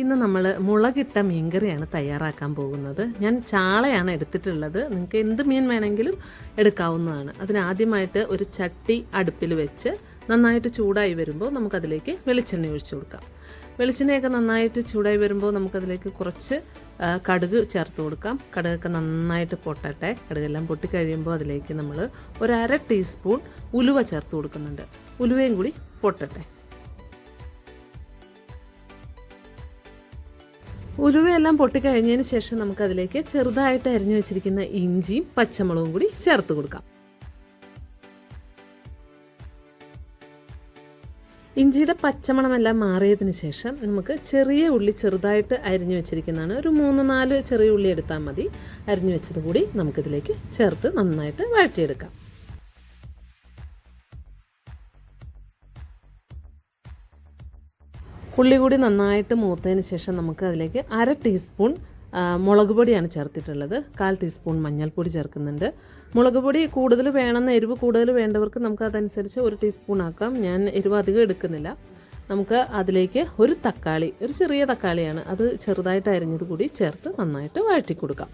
ഇന്ന് നമ്മൾ മുളകിട്ട മീൻകറിയാണ് തയ്യാറാക്കാൻ പോകുന്നത്. ഞാൻ ചാളയാണ് എടുത്തിട്ടുള്ളത്. നിങ്ങൾക്ക് എന്ത് മീൻ വേണമെങ്കിലും എടുക്കാവുന്നതാണ്. അതിനാദ്യമായിട്ട് ഒരു ചട്ടി അടുപ്പിൽ വെച്ച് നന്നായിട്ട് ചൂടായി വരുമ്പോൾ നമുക്കതിലേക്ക് വെളിച്ചെണ്ണ ഒഴിച്ചു കൊടുക്കാം. വെളിച്ചെണ്ണയൊക്കെ നന്നായിട്ട് ചൂടായി വരുമ്പോൾ നമുക്കതിലേക്ക് കുറച്ച് കടുക് ചേർത്ത് കൊടുക്കാം. കടുകൊക്കെ നന്നായിട്ട് പൊട്ടട്ടെ. കടുകെല്ലാം പൊട്ടി കഴിയുമ്പോൾ അതിലേക്ക് നമ്മൾ ഒരു അര ടീസ്പൂൺ ഉലുവ ചേർത്ത് കൊടുക്കുന്നുണ്ട്. ഉലുവയും കൂടി പൊട്ടട്ടെ. ഉലുവയെല്ലാം പൊട്ടിക്കഴിഞ്ഞതിന് ശേഷം നമുക്കതിലേക്ക് ചെറുതായിട്ട് അരിഞ്ഞു വെച്ചിരിക്കുന്ന ഇഞ്ചിയും പച്ചമുളകും കൂടി ചേർത്ത് കൊടുക്കാം. ഇഞ്ചിയുടെ പച്ചമണമെല്ലാം മാറിയതിന് ശേഷം നമുക്ക് ചെറിയ ഉള്ളി ചെറുതായിട്ട് അരിഞ്ഞു വെച്ചിരിക്കുന്നതാണ്. ഒരു മൂന്ന് നാല് ചെറിയ ഉള്ളി എടുത്താൽ മതി. അരിഞ്ഞു വെച്ചത് കൂടി നമുക്കിതിലേക്ക് ചേർത്ത് നന്നായിട്ട് വഴറ്റിയെടുക്കാം. ഉള്ളി കൂടി നന്നായിട്ട് മൂത്തതിന് ശേഷം നമുക്ക് അതിലേക്ക് അര ടീസ്പൂൺ മുളക് പൊടിയാണ് ചേർത്തിട്ടുള്ളത്. കാൽ ടീസ്പൂൺ മഞ്ഞൾപ്പൊടി ചേർക്കുന്നുണ്ട്. മുളക് പൊടി കൂടുതൽ വേണമെന്ന് എരിവ് കൂടുതൽ വേണ്ടവർക്ക് നമുക്ക് അതനുസരിച്ച് ഒരു ടീസ്പൂൺ ആക്കാം. ഞാൻ എരിവ് അധികം എടുക്കുന്നില്ല. നമുക്ക് അതിലേക്ക് ഒരു തക്കാളി ഒരു ചെറിയ തക്കാളിയാണ്. അത് ചെറുതായിട്ട് അരിഞ്ഞത് കൂടി ചേർത്ത് നന്നായിട്ട് വഴറ്റി കൊടുക്കാം.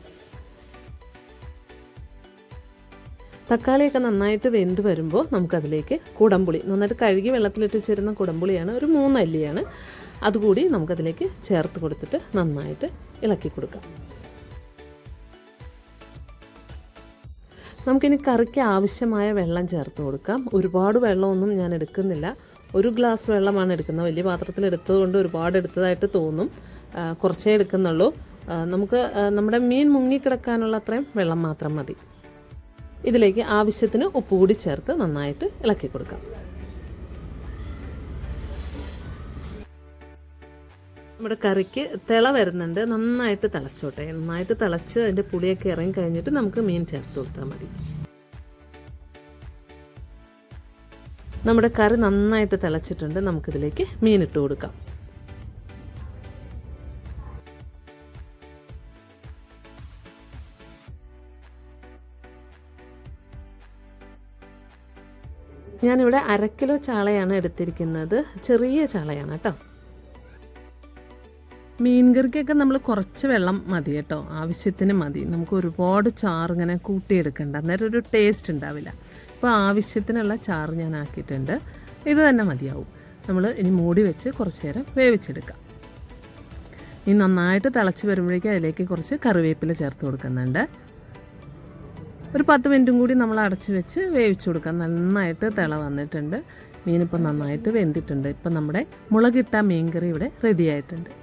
തക്കാളിയൊക്കെ നന്നായിട്ട് വെന്ത് വരുമ്പോൾ നമുക്കതിലേക്ക് കുടംപുളി നന്നായിട്ട് കഴുകി വെള്ളത്തിലിട്ട് ചേരുന്ന കുടംപുളിയാണ് ഒരു മൂന്നല്ലിയാണ് അതുകൂടി നമുക്കതിലേക്ക് ചേർത്ത് കൊടുത്തിട്ട് നന്നായിട്ട് ഇളക്കി കൊടുക്കാം. നമുക്കിനി കറിക്ക് ആവശ്യമായ വെള്ളം ചേർത്ത് കൊടുക്കാം. ഒരുപാട് വെള്ളമൊന്നും ഞാൻ എടുക്കുന്നില്ല. ഒരു ഗ്ലാസ് വെള്ളമാണ് എടുക്കുന്നത്. വലിയ പാത്രത്തിൽ എടുത്തതുകൊണ്ട് ഒരുപാട് എടുത്തതായിട്ട് തോന്നും. കുറച്ചേ എടുക്കുന്നുള്ളൂ. നമുക്ക് നമ്മുടെ മീൻ മുങ്ങിക്കിടക്കാനുള്ള അത്രയും വെള്ളം മാത്രം മതി. ഇതിലേക്ക് ആവശ്യത്തിന് ഉപ്പ് കൂടി ചേർത്ത് നന്നായിട്ട് ഇളക്കി കൊടുക്കാം. നമ്മുടെ കറിക്ക് തിള വരുന്നുണ്ട്. നന്നായിട്ട് തിളച്ചോട്ടെ. നന്നായിട്ട് തിളച്ച് അതിന്റെ പുളിയൊക്കെ ഇറങ്ങി കഴിഞ്ഞിട്ട് നമുക്ക് മീൻ ചേർത്ത് കൊടുത്താൽ മതി. നമ്മുടെ കറി നന്നായിട്ട് തിളച്ചിട്ടുണ്ട്. നമുക്കിതിലേക്ക് മീൻ ഇട്ട് കൊടുക്കാം. ഞാനിവിടെ അര കിലോ ചാളയാണ് എടുത്തിരിക്കുന്നത്. ചെറിയ ചാളയാണ് കേട്ടോ. മീൻകറിക്കൊക്കെ നമ്മൾ കുറച്ച് വെള്ളം മതി കേട്ടോ. ആവശ്യത്തിന് മതി. നമുക്ക് ഒരുപാട് ചാറ് ഇങ്ങനെ കൂട്ടിയെടുക്കണ്ട. അന്നേരം ഒരു ടേസ്റ്റ് ഉണ്ടാവില്ല. അപ്പോൾ ആവശ്യത്തിനുള്ള ചാറ് ഞാൻ ആക്കിയിട്ടുണ്ട്. ഇത് തന്നെ മതിയാവും. നമ്മൾ ഇനി മൂടി വെച്ച് കുറച്ച് നേരം വേവിച്ചെടുക്കാം. ഇനി നന്നായിട്ട് തിളച്ച് വരുമ്പോഴേക്കും അതിലേക്ക് കുറച്ച് കറിവേപ്പില ചേർത്ത് കൊടുക്കുന്നുണ്ട്. ഒരു പത്ത് മിനിറ്റും കൂടി നമ്മൾ അടച്ച് വെച്ച് വേവിച്ച് കൊടുക്കാം. നന്നായിട്ട് തിള വന്നിട്ടുണ്ട്. മീനിപ്പോൾ നന്നായിട്ട് വെന്തിട്ടുണ്ട്. ഇപ്പം നമ്മുടെ മുളകിട്ട മീൻകറി ഇവിടെ റെഡി ആയിട്ടുണ്ട്.